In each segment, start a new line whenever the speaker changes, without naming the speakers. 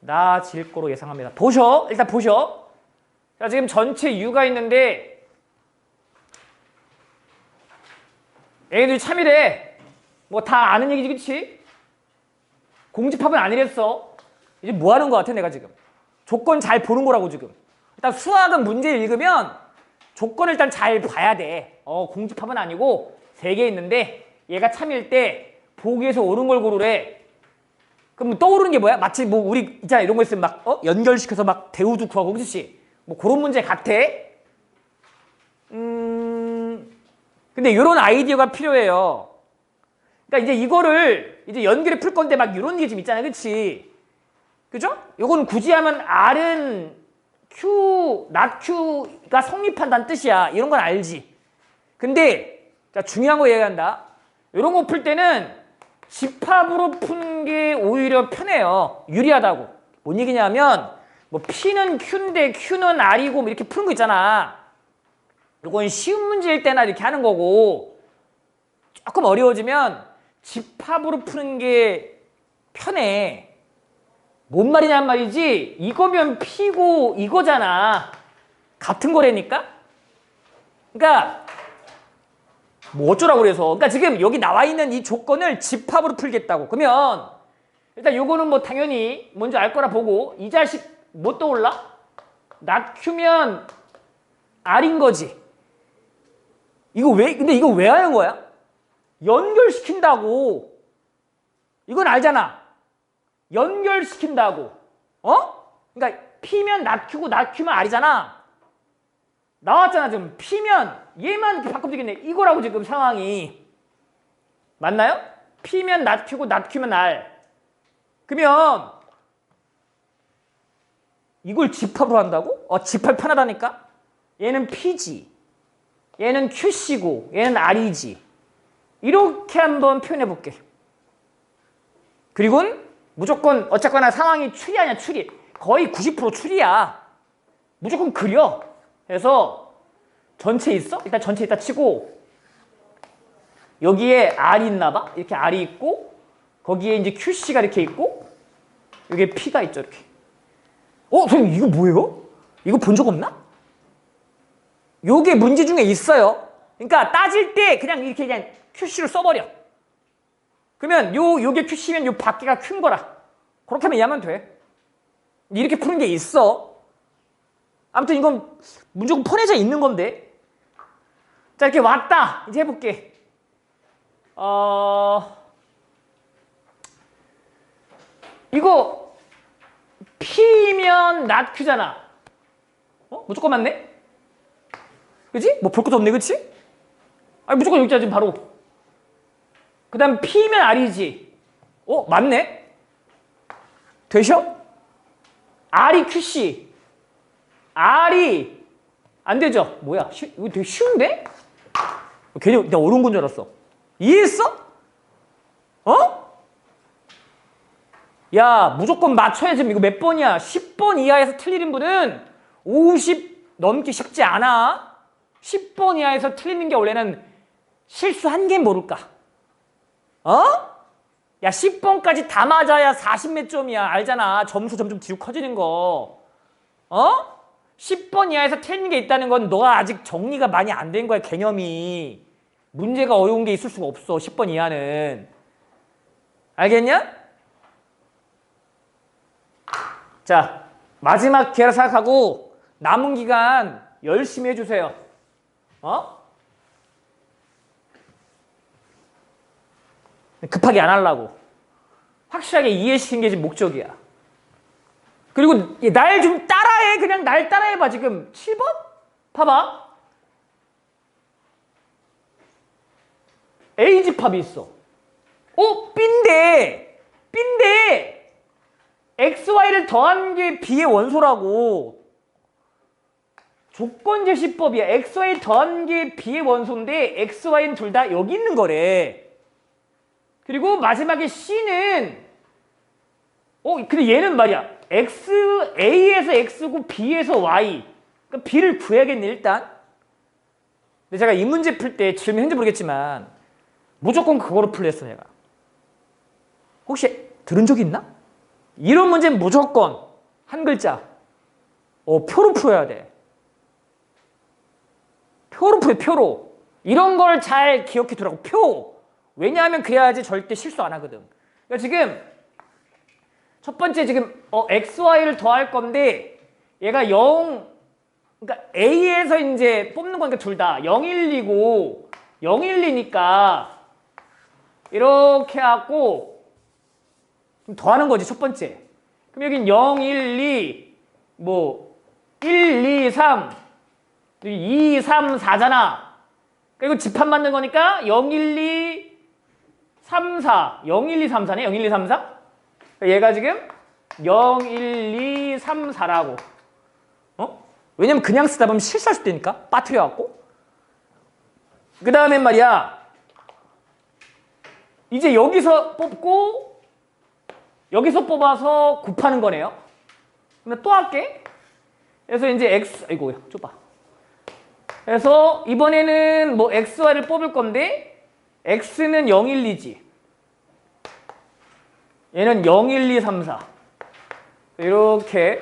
나아질 거로 예상합니다. 보셔. 일단 보셔. 자, 지금 전체 U가 있는데 얘네들이 참이래. 뭐 다 아는 얘기지, 그치? 공집합은 아니랬어. 이제 뭐 하는 거 같아, 내가 지금. 조건 잘 보는 거라고, 지금. 일단 수학은 문제 읽으면 조건을 일단 잘 봐야 돼. 어, 공집합은 아니고 세 개 있는데 얘가 참일 때 보기에서 옳은 걸 고르래. 그럼 떠오르는 게 뭐야? 마치 뭐 우리 있잖아 이런 거 있으면 막 어? 연결시켜서 막 대우도 구하고 그렇지? 뭐 그런 문제 같아. 음. 근데 이런 아이디어가 필요해요. 그러니까 이제 이거를 이제 연결해 풀 건데 막 이런 게 좀 있잖아요. 그렇지? 그죠? 요건 굳이 하면 R은 Q, not Q가 성립한다는 뜻이야. 이런 건 알지. 근데 자, 중요한 거 얘기한다. 이런 거 풀 때는 집합으로 푸는 게 오히려 편해요. 유리하다고. 뭔 얘기냐면 뭐 P는 Q인데 Q는 R이고 뭐 이렇게 푸는 거 있잖아. 이건 쉬운 문제일 때나 이렇게 하는 거고 조금 어려워지면 집합으로 푸는 게 편해. 뭔 말이냔 말이지 이거면 P고 이거잖아. 같은 거라니까? 그러니까 뭐 어쩌라고 그래서. 그러니까 지금 여기 나와 있는 이 조건을 집합으로 풀겠다고. 그러면 일단 요거는 뭐 당연히 뭔지 알 거라 보고 이 자식 뭐 떠올라? 낮추면 R인 거지. 이거 왜 근데 이거 왜 하는 거야? 연결시킨다고. 이건 알잖아. 연결시킨다고. 어? 그러니까 P면 낮추고 낮추면 R이잖아 나왔잖아 지금. P면 얘만 이렇게 바꾸면 되겠네. 이거라고 지금 상황이. 맞나요? P면 낮추고 낮추면 R 그러면 이걸 집합으로 한다고? 어 집합 편하다니까? 얘는 P지. 얘는 QC고. 얘는 R이지. 이렇게 한번 표현해 볼게. 그리고 무조건 어쨌거나 상황이 추리 아니야 추리. 거의 90% 추리야. 무조건 그려 그래서 전체 있어? 일단 전체 있다 치고 여기에 R이 있나 봐. 이렇게 R이 있고 거기에 이제 QC가 이렇게 있고 여기에 P가 있죠. 이렇게. 어? 선생님 이거 뭐예요? 이거 본 적 없나? 요게 문제 중에 있어요. 그러니까 따질 때 그냥 이렇게 그냥 QC를 써버려. 그러면 요 요게 QC면 요 밖에가 큰 거라. 그렇게 하면 이해하면 돼. 이렇게 푸는 게 있어. 아무튼 이건 무조건 폰에져 있는 건데. 자, 이렇게 왔다. 이제 해볼게. 어, 이거 P면 not Q잖아. 어? 무조건 맞네? 그지? 뭐 볼 것도 없네, 그치? 아니, 무조건 여기자, 지금 바로. 그 다음 P면 R이지. 어? 맞네? 되셔? R이 QC. R이 안 되죠? 뭐야? 쉬, 이거 되게 쉬운데? 괜히 내가 어려운 건 줄 알았어. 이해했어? 어? 야, 무조건 맞춰야지. 이거 몇 번이야? 10번 이하에서 틀리는 분은 50 넘기 쉽지 않아. 10번 이하에서 틀리는 게 원래는 실수 한 개 모를까? 어? 야, 10번까지 다 맞아야 40몇 점이야. 알잖아. 점수 점점 뒤로 커지는 거. 어? 10번 이하에서 틀린 게 있다는 건 너가 아직 정리가 많이 안 된 거야, 개념이. 문제가 어려운 게 있을 수가 없어, 10번 이하는. 알겠냐? 자, 마지막 기회를 생각하고 남은 기간 열심히 해주세요. 어? 급하게 안 하려고. 확실하게 이해시킨 게 지금 목적이야. 그리고 날 좀 따라해. 그냥 날 따라해봐. 지금 7번? 봐봐. 집합이 있어. 어? B인데. B인데. XY를 더한 게 B의 원소라고. 조건 제시법이야. XY 더한 게 B의 원소인데 XY는 둘 다 여기 있는 거래. 그리고 마지막에 C는 어 근데 얘는 말이야. X, A에서 X고 B에서 Y. 그러니까 B를 구해야겠네, 일단. 근데 제가 이 문제 풀 때 질문 현재 모르겠지만 무조건 그거로 풀렸어, 내가. 혹시 들은 적 있나? 이런 문제는 무조건 한 글자. 어, 표로 풀어야 돼. 표로 풀어, 표로. 이런 걸 잘 기억해 두라고, 표. 왜냐하면 그래야지 절대 실수 안 하거든. 그러니까 지금 첫 번째 지금 어, x, y를 더할 건데 얘가 0, 그러니까 a에서 이제 뽑는 거니까 둘 다 0, 1, 2고 0, 1, 2니까 이렇게 하고 더하는 거지 첫 번째. 그럼 여긴 0, 1, 2, 뭐 1, 2, 3, 2, 3, 4잖아. 그리고 집합 만든 거니까 0, 1, 2, 3, 4. 0, 1, 2, 3, 4네? 0, 1, 2, 3, 4? 얘가 지금 0, 1, 2, 3, 4라고. 어? 왜냐면 그냥 쓰다 보면 실수할 수도 있으니까. 빠뜨려갖고. 그 다음엔 말이야. 이제 여기서 뽑고 여기서 뽑아서 곱하는 거네요. 그러면 또 할게. 그래서 이제 x 아이고 좁아. 그래서 이번에는 뭐 xy를 뽑을 건데 x는 0, 1, 2지. 얘는 0, 1, 2, 3, 4. 이렇게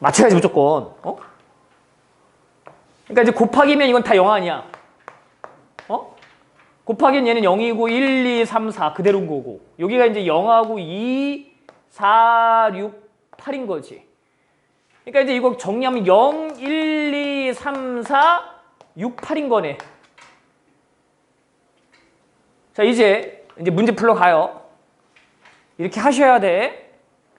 맞춰야지 무조건. 어? 그러니까 이제 곱하기면 이건 다 0 아니야. 어? 곱하기는 얘는 0이고 1, 2, 3, 4 그대로인 거고 여기가 이제 0하고 2, 4, 6, 8인 거지. 그러니까 이제 이거 정리하면 0, 1, 2, 3, 4, 6, 8인 거네. 자 이제 이제 문제 풀러 가요. 이렇게 하셔야 돼.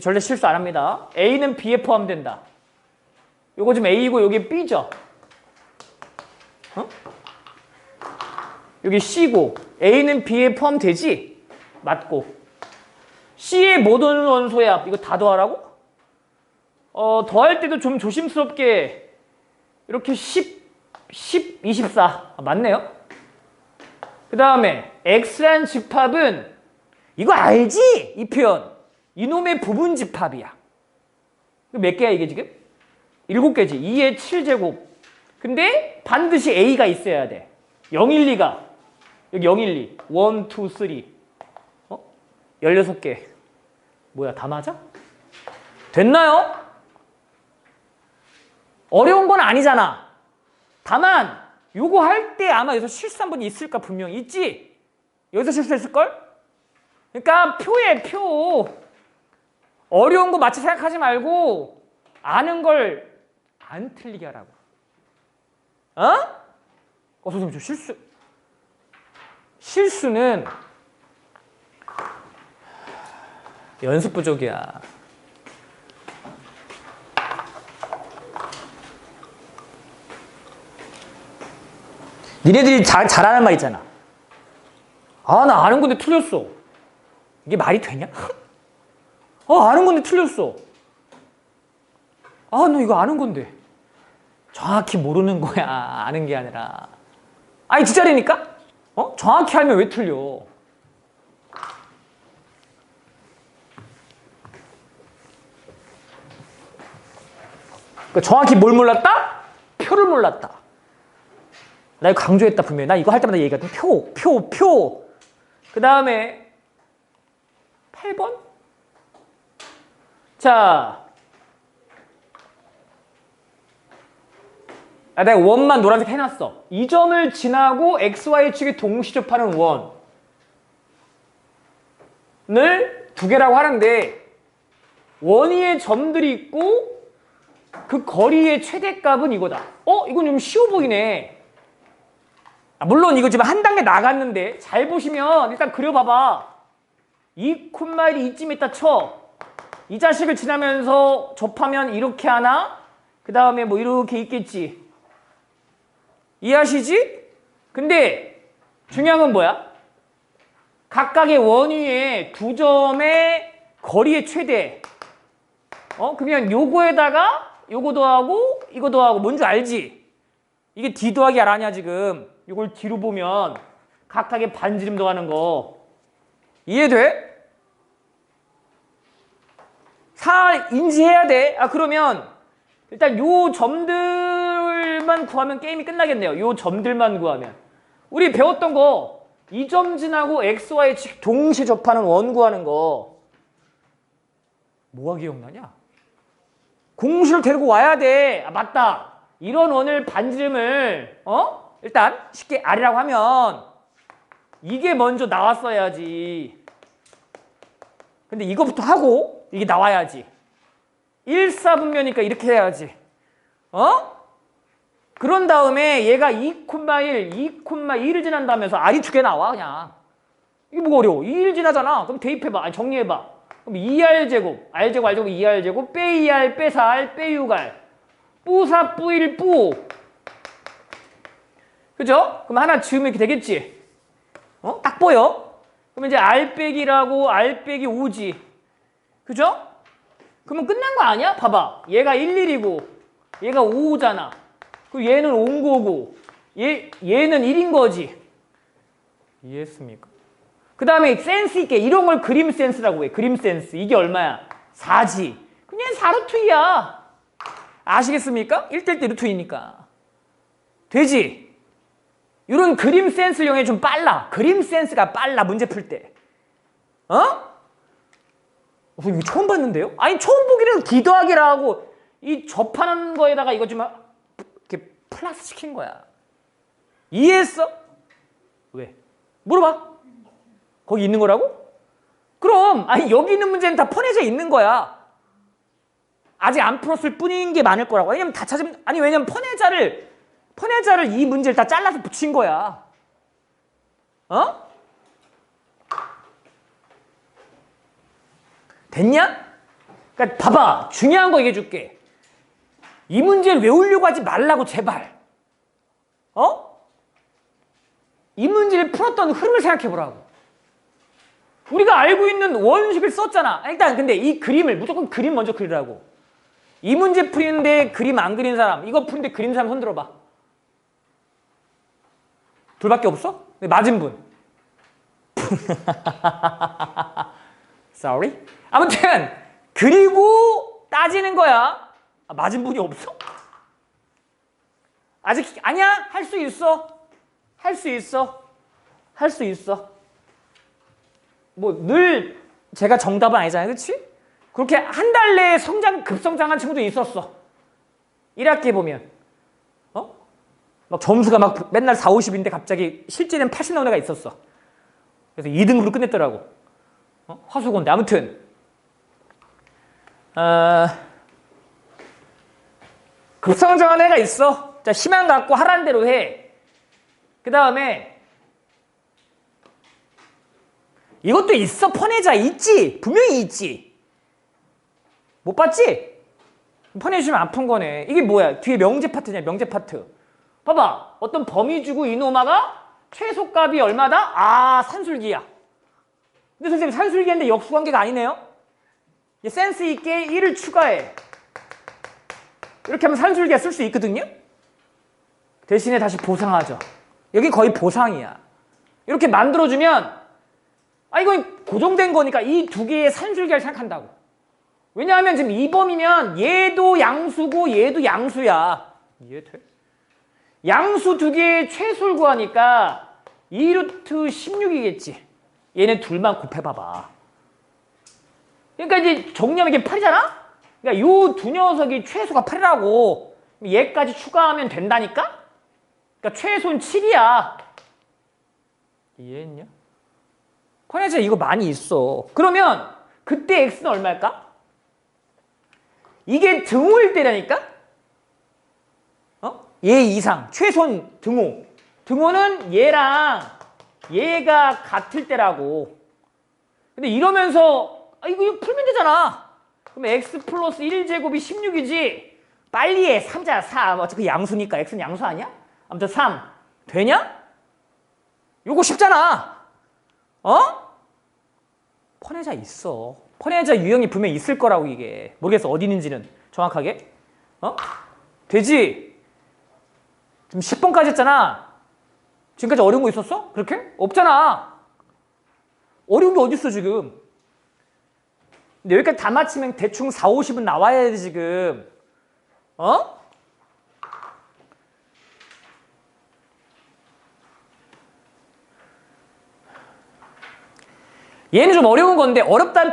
절대 실수 안 합니다. A는 B에 포함된다. 요거 지금 A고 여기 B죠. 어? 여기 C고 A는 B에 포함되지? 맞고 C의 모든 원소의 합 이거 다 더하라고? 어 더할 때도 좀 조심스럽게 이렇게 10, 10, 24 아, 맞네요 그 다음에 X란 집합은 이거 알지? 이 표현 이놈의 부분 집합이야 몇 개야 이게 지금? 7개지 2의 7제곱 근데 반드시 A가 있어야 돼 0, 1, 2가 여기 0, 1, 2 1, 2, 3 어? 16개 뭐야 다 맞아? 됐나요? 어려운 건 아니잖아 다만 요거 할 때 아마 여기서 실수 한번 있을까 분명히 있지? 여기서 실수했을걸? 그러니까 표에 표 어려운 거 마치 생각하지 말고 아는 걸 안 틀리게 하라고 어? 어 선생님 저 실수 실수는 연습 부족이야. 니네들이 잘, 잘하는 말 있잖아. 아, 나 아는 건데 틀렸어. 이게 말이 되냐? 아, 아는 건데 틀렸어. 아, 너 이거 아는 건데. 정확히 모르는 거야. 아는 게 아니라. 아니, 진짜라니까? 어? 정확히 알면 왜 틀려? 그러니까 정확히 뭘 몰랐다? 표를 몰랐다. 나 이거 강조했다 분명히. 나 이거 할 때마다 얘기했거든. 표, 표, 표. 그 다음에 8번? 자. 아, 내가 원만 노란색 해놨어. 이 점을 지나고 XY 축에 동시 접하는 원을 두 개라고 하는데 원 위에 점들이 있고 그 거리의 최대값은 이거다. 어? 이건 좀 쉬워 보이네. 아, 물론 이거 지금 한 단계 나갔는데 잘 보시면 일단 그려봐봐. 이 콤마일이 이쯤에 있다 쳐. 이 자식을 지나면서 접하면 이렇게 하나? 그 다음에 뭐 이렇게 있겠지. 이해하시지? 근데 중요한 건 뭐야? 각각의 원위에 두 점의 거리의 최대. 어? 그러면 요거에다가 요거 더하고 이거 더하고 뭔 줄 알지? 이게 D 더하기 R 아니야 지금. 이걸 뒤로 보면 각각의 반지름 더하는 거. 이해돼? 사 인지해야 돼. 아 그러면 일단 요 점들만 구하면 게임이 끝나겠네요. 요 점들만 구하면. 우리 배웠던 거 이점 지나고 xy 즉 동시에 접하는 원 구하는 거 뭐가 기억나냐? 공식을 데리고 와야 돼. 아, 맞다. 이런 원을 반지름을 어? 일단 쉽게 R이라고 하면 이게 먼저 나왔어야지. 근데 이거부터 하고 이게 나와야지. 1, 4분면이니까 이렇게 해야지. 어? 그런 다음에 얘가 2,1, 2,1을 지난다면서 R이 두 개 나와 그냥. 이게 뭐가 어려워. 2일 지나잖아. 그럼 대입해봐. 아니 정리해봐. 그럼 2R 제곱, R 제곱, R 제곱, 2R 제곱, 빼 2R, 빼 4R, 빼 6R. 뿌4, 뿌1, 뿌. 그죠? 그럼 하나 지으면 이렇게 되겠지? 어? 딱 보여? 그럼 이제 R 빼기라고 R 빼기 5지. 그죠? 그러면 끝난 거 아니야? 봐봐. 얘가 1, 1이고 얘가 5잖아. 그리고 얘는 온 거고 얘, 얘는 1인 거지. 이해했습니까? 그 다음에 센스 있게 이런 걸 그림 센스라고 해. 그림 센스. 이게 얼마야? 4지. 그냥 4루트이야. 아시겠습니까? 1대1 대 루트이니까. 되지? 이런 그림 센스 용해 좀 빨라. 그림 센스가 빨라. 문제 풀 때. 어? 어, 이거 처음 봤는데요? 아니 처음 보기는 기도하기라 하고 이 접하는 거에다가 이거 좀 이렇게 플러스 시킨 거야. 이해했어? 왜? 물어봐. 거기 있는 거라고? 그럼 아니 여기 있는 문제는 다 퍼내져 있는 거야. 아직 안 풀었을 뿐인 게 많을 거라고. 왜냐면 다 찾으면 아니 왜냐면 퍼내자를 퍼내자를 이 문제를 다 잘라서 붙인 거야. 어? 됐냐? 그러니까 봐봐. 중요한 거 얘기해 줄게. 이 문제를 외우려고 하지 말라고 제발. 어? 이 문제를 풀었던 흐름을 생각해 보라고. 우리가 알고 있는 원식을 썼잖아. 일단 근데 이 그림을 무조건 그림 먼저 그리라고. 이 문제 풀이는데 그림 안 그린 사람, 이거 푸는데 그린 사람 손 들어봐. 둘밖에 없어? 네, 맞은 분. Sorry. 아무튼 그리고 따지는 거야. 아, 맞은 분이 없어? 아직 아니야? 할 수 있어. 할 수 있어. 할 수 있어. 뭐 늘 제가 정답은 아니잖아요. 그렇지? 그렇게 한 달 내에 성장 급성장한 친구도 있었어. 1학기 보면. 어? 막 점수가 막 맨날 4, 50인데 갑자기 실제는 80 나오는 애가 있었어. 그래서 2등으로 끝냈더라고. 어? 화수고인데 아무튼 어, 급성장한 애가 있어. 자 희망 갖고 하라는 대로 해. 그 다음에 이것도 있어 퍼내자 있지 분명히 있지 못 봤지? 퍼내주면 아픈 거네 이게 뭐야 뒤에 명제 파트냐 명제 파트 봐봐 어떤 범위 주고 이노마가 최소값이 얼마다? 아 산술기야 근데 선생님 산술기인데 역수관계가 아니네요 센스 있게 1을 추가해 이렇게 하면 산술기가 쓸 수 있거든요 대신에 다시 보상하죠 여기 거의 보상이야 이렇게 만들어주면 아 이건 고정된 거니까 이 두 개의 산술기를 생각한다고. 왜냐하면 지금 2범이면 얘도 양수고 얘도 양수야. 이해 돼? 양수 두 개의 최소를 구하니까 2루트 16이겠지. 얘네 둘만 곱해봐봐. 그러니까 이제 정리하면 이게 8이잖아? 그러니까 요 두 녀석이 최소가 8이라고 얘까지 추가하면 된다니까? 그러니까 최소는 7이야. 이해했냐? 커내자 이거 많이 있어. 그러면 그때 x는 얼마일까? 이게 등호일 때라니까? 어? 얘 이상 최소는 등호. 등호는 얘랑 얘가 같을 때라고. 근데 이러면서 아 이거, 이거 풀면 되잖아. 그럼 x 플러스 1제곱이 16이지. 빨리 해. 3자 3. 어차피 양수니까 x는 양수 아니야? 아무튼 3. 되냐? 요거 쉽잖아. 어? 퍼내자 있어. 퍼내자 유형이 분명히 있을 거라고 이게. 모르겠어. 어디 있는지는 정확하게. 어? 되지? 지금 10번까지 했잖아. 지금까지 어려운 거 있었어? 그렇게? 없잖아. 어려운 게 어딨어 지금. 근데 여기까지 다 맞히면 대충 4, 50은 나와야 돼 지금. 어? 얘는 좀 어려운 건데 어렵다는 표현